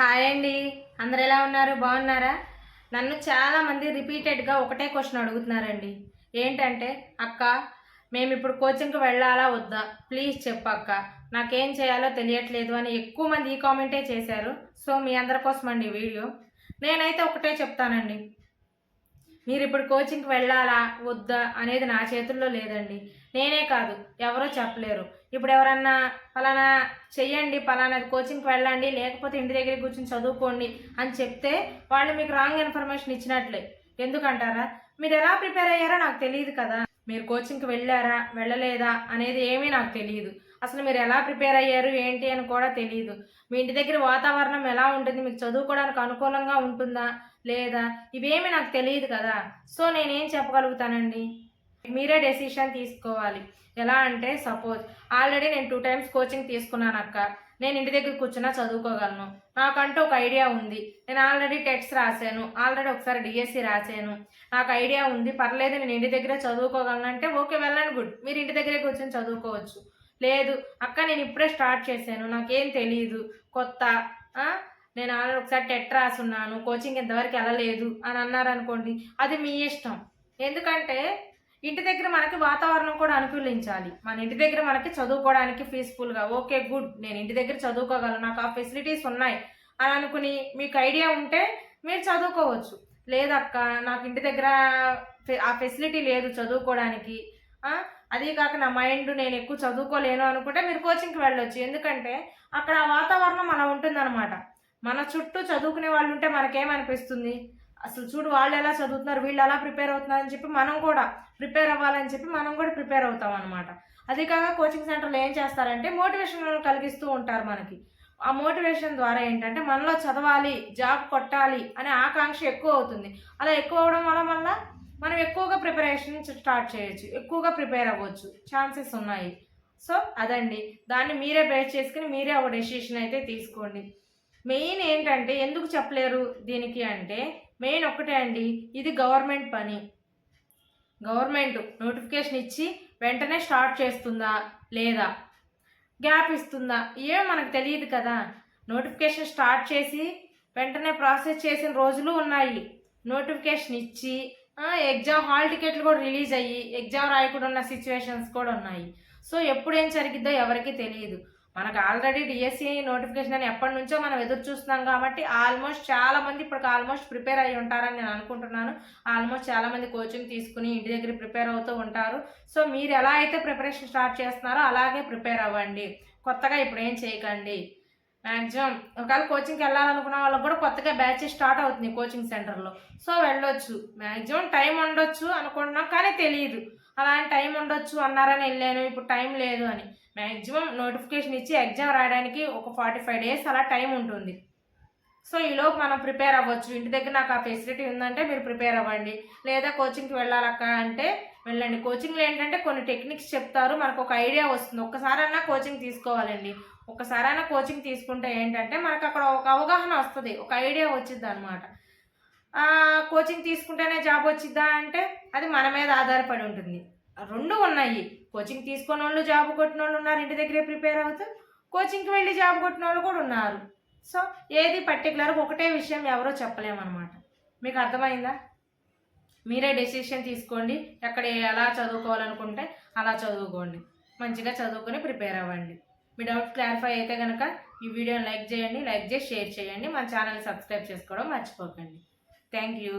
Hi అండి. అందరు ఎలా ఉన్నారు? బాగున్నారా? నన్ను చాలా మంది రిపీటెడ్గా ఒకటే క్వశ్చన్ అడుగుతున్నారండి. ఏంటంటే అక్క మేము ఇప్పుడు కోచింగ్కి వెళ్ళాలా వద్దా? ప్లీజ్ చెప్పక్క నాకేం చేయాలో తెలియట్లేదు అని ఎక్కువ మంది ఈ కామెంటే చేశారు. సో మీ అందరి కోసం అండి వీడియో నేనైతే ఒకటే చెప్తానండి. మీరు ఇప్పుడు కోచింగ్కి వెళ్ళాలా వద్దా అనేది నా చేతుల్లో లేదండి. నేనే కాదు ఎవరో చెప్పలేరు. ఇప్పుడు ఎవరన్నా పలానా చెయ్యండి ఫలానా కోచింగ్కి వెళ్ళండి లేకపోతే ఇంటి దగ్గర కూర్చొని చదువుకోండి అని చెప్తే వాళ్ళు మీకు రాంగ్ ఇన్ఫర్మేషన్ ఇచ్చినట్లే. ఎందుకంటారా? మీరు ఎలా ప్రిపేర్ అయ్యారో నాకు తెలియదు కదా. మీరు కోచింగ్కి వెళ్ళారా వెళ్ళలేదా అనేది ఏమీ నాకు తెలియదు. అసలు మీరు ఎలా ప్రిపేర్ అయ్యారు ఏంటి అని కూడా తెలియదు మీ ఇంటి దగ్గర వాతావరణం ఎలా ఉంటుంది మీకు చదువుకోవడానికి అనుకూలంగా ఉంటుందా లేదా? ఇవేమి నాకు తెలియదు కదా. సో నేనేం చెప్పగలుగుతానండి? మీరే డెసిషన్ తీసుకోవాలి. ఎలా అంటే సపోజ్ ఆల్రెడీ నేను టూ టైమ్స్ కోచింగ్ తీసుకున్నాను అక్క. నేను ఇంటి దగ్గర కూర్చున్నా చదువుకోగలను. నాకంటూ ఒక ఐడియా ఉంది. నేను ఆల్రెడీ టెట్స్ రాశాను. ఆల్రెడీ ఒకసారి డిఎస్సి రాశాను. నాకు ఐడియా ఉంది. పర్లేదు నేను ఇంటి దగ్గరే చదువుకోగలను అంటే ఓకే వెళ్ళండి గుడ్ మీరు ఇంటి దగ్గరే కూర్చొని చదువుకోవచ్చు. లేదు. అక్క నేను ఇప్పుడే స్టార్ట్ చేశాను. నాకేం తెలియదు కొత్త నేను ఆల్రెడీ ఒకసారి టెట్ రాసున్నాను. కోచింగ్ ఇంతవరకు వెళ్ళలేదు అని అన్నారనుకోండి అది మీ ఇష్టం. ఎందుకంటే ఇంటి దగ్గర మనకి వాతావరణం కూడా అనుకూలించాలి. మన ఇంటి దగ్గర మనకి చదువుకోవడానికి పీస్ఫుల్గా ఓకే గుడ్. నేను ఇంటి దగ్గర చదువుకోగలను. నాకు ఆ ఫెసిలిటీస్ ఉన్నాయి అని అనుకుని మీకు ఐడియా ఉంటే మీరు చదువుకోవచ్చు. లేదక్క నాకు ఇంటి దగ్గర ఆ ఫెసిలిటీ లేదు చదువుకోవడానికి అదీ కాక నా మైండ్ నేను ఎక్కువ చదువుకోలేను అనుకుంటే మీరు కోచింగ్కి వెళ్ళొచ్చు. ఎందుకంటే అక్కడ ఆ వాతావరణం అలా ఉంటుందన్నమాట. మన చుట్టూ చదువుకునే వాళ్ళు ఉంటే మనకేమనిపిస్తుంది? అసలు చూడు వాళ్ళు ఎలా చదువుతున్నారు వీళ్ళు ఎలా ప్రిపేర్ అవుతున్నారని చెప్పి మనం కూడా ప్రిపేర్ అవ్వాలని చెప్పి మనం కూడా ప్రిపేర్ అవుతాం అనమాట అదే కాక కోచింగ్ సెంటర్లో ఏం చేస్తారంటే మోటివేషన్ కలిగిస్తూ ఉంటారు మనకి. ఆ మోటివేషన్ ద్వారా ఏంటంటే మనలో చదవాలి జాబ్ కొట్టాలి అనే ఆకాంక్ష ఎక్కువ అవుతుంది. అలా ఎక్కువ అవడం వల్ల వల్ల మనం ఎక్కువగా ప్రిపరేషన్ స్టార్ట్ చేయొచ్చు ఎక్కువగా ప్రిపేర్ అవ్వచ్చు. ఛాన్సెస్ ఉన్నాయి. సో అదండి. దాన్ని మీరే బేస్ చేసుకుని మీరే ఒక డెసిషన్ అయితే తీసుకోండి. మెయిన్ ఏంటంటే ఎందుకు చెప్పలేరు దీనికి అంటే మెయిన్ ఒక్కటే అండి. ఇది గవర్నమెంట్ పని. గవర్నమెంట్ నోటిఫికేషన్ ఇచ్చి వెంటనే స్టార్ట్ చేస్తుందా లేదా? గ్యాప్ ఇస్తుందా? ఏం మనకు తెలియదు కదా. నోటిఫికేషన్ స్టార్ట్ చేసి వెంటనే ప్రాసెస్ చేసిన రోజులు ఉన్నాయి. నోటిఫికేషన్ ఇచ్చి ఎగ్జామ్ హాల్ టికెట్లు కూడా రిలీజ్ అయ్యి ఎగ్జామ్ రాయకుండా ఉన్న సిచ్యువేషన్స్ కూడా ఉన్నాయి. సో ఎప్పుడు ఏం జరిగిద్దో ఎవరికీ తెలియదు. మనకు ఆల్రెడీ డిఎస్సి నోటిఫికేషన్ అని ఎప్పటి నుంచో మనం ఎదురు చూస్తున్నాం కాబట్టి ఆల్మోస్ట్ చాలా మంది ఇప్పుడు ఆల్మోస్ట్ ప్రిపేర్ అయ్యి ఉంటారని నేను అనుకుంటున్నాను. ఆల్మోస్ట్ చాలా మంది కోచింగ్ తీసుకుని ఇంటి దగ్గర ప్రిపేర్ అవుతూ ఉంటారు. సో మీరు ఎలా అయితే ప్రిపరేషన్ స్టార్ట్ చేస్తున్నారో అలాగే ప్రిపేర్ అవ్వండి. కొత్తగా ఇప్పుడు ఏం చేయకండి. మ్యాక్సిమం ఒకవేళ కోచింగ్కి వెళ్ళాలనుకున్న వాళ్ళకి కూడా కొత్తగా బ్యాచ్ స్టార్ట్ అవుతుంది కోచింగ్ సెంటర్లో సో వెళ్ళొచ్చు. మ్యాక్సిమం టైం ఉండొచ్చు అనుకుంటున్నాం కానీ తెలియదు అలాంటి టైం ఉండొచ్చు అన్నారని వెళ్ళాను ఇప్పుడు టైం లేదు అని. మ్యాక్సిమం నోటిఫికేషన్ ఇచ్చి ఎగ్జామ్ రాయడానికి ఒక ఫార్టీ ఫైవ్ డేస్ అలా టైం ఉంటుంది. సో ఈలోపు మనం ప్రిపేర్ అవ్వచ్చు. ఇంటి దగ్గర నాకు ఆ ఫెసిలిటీ ఉందంటే మీరు ప్రిపేర్ అవ్వండి. లేదా కోచింగ్కి వెళ్ళాలక్క అంటే వెళ్ళండి. కోచింగ్లో ఏంటంటే కొన్ని టెక్నిక్స్ చెప్తారు. మనకు ఒక ఐడియా వస్తుంది. ఒక్కసారైనా కోచింగ్ తీసుకోవాలండి. ఒక్కసారైనా కోచింగ్ తీసుకుంటే ఏంటంటే మనకు అక్కడ ఒక అవగాహన వస్తుంది. ఒక ఐడియా వచ్చింది అనమాట కోచింగ్ తీసుకుంటేనే జాబ్ వచ్చిద్దా అంటే అది మన మీద ఆధారపడి ఉంటుంది. రెండు ఉన్నాయి. కోచింగ్ తీసుకున్న వాళ్ళు జాబ్ కొట్టిన వాళ్ళు ఉన్నారు. ఇంటి దగ్గరే ప్రిపేర్ అవుతూ కోచింగ్కి వెళ్ళి జాబ్ కొట్టిన వాళ్ళు కూడా ఉన్నారు. సో ఏది పర్టికులర్ ఒకటే విషయం ఎవరో చెప్పలేమన్నమాట. మీకు అర్థమైందా? మీరే డెసిషన్ తీసుకోండి. ఎక్కడ ఎలా చదువుకోవాలనుకుంటే అలా చదువుకోండి. మంచిగా చదువుకొని ప్రిపేర్ అవ్వండి. మీ డౌట్ క్లారిఫై అయితే కనుక ఈ వీడియోని లైక్ చేయండి లైక్ చేసి షేర్ చేయండి. మన ఛానల్ సబ్స్క్రైబ్ చేసుకోవడం మర్చిపోకండి. Thank you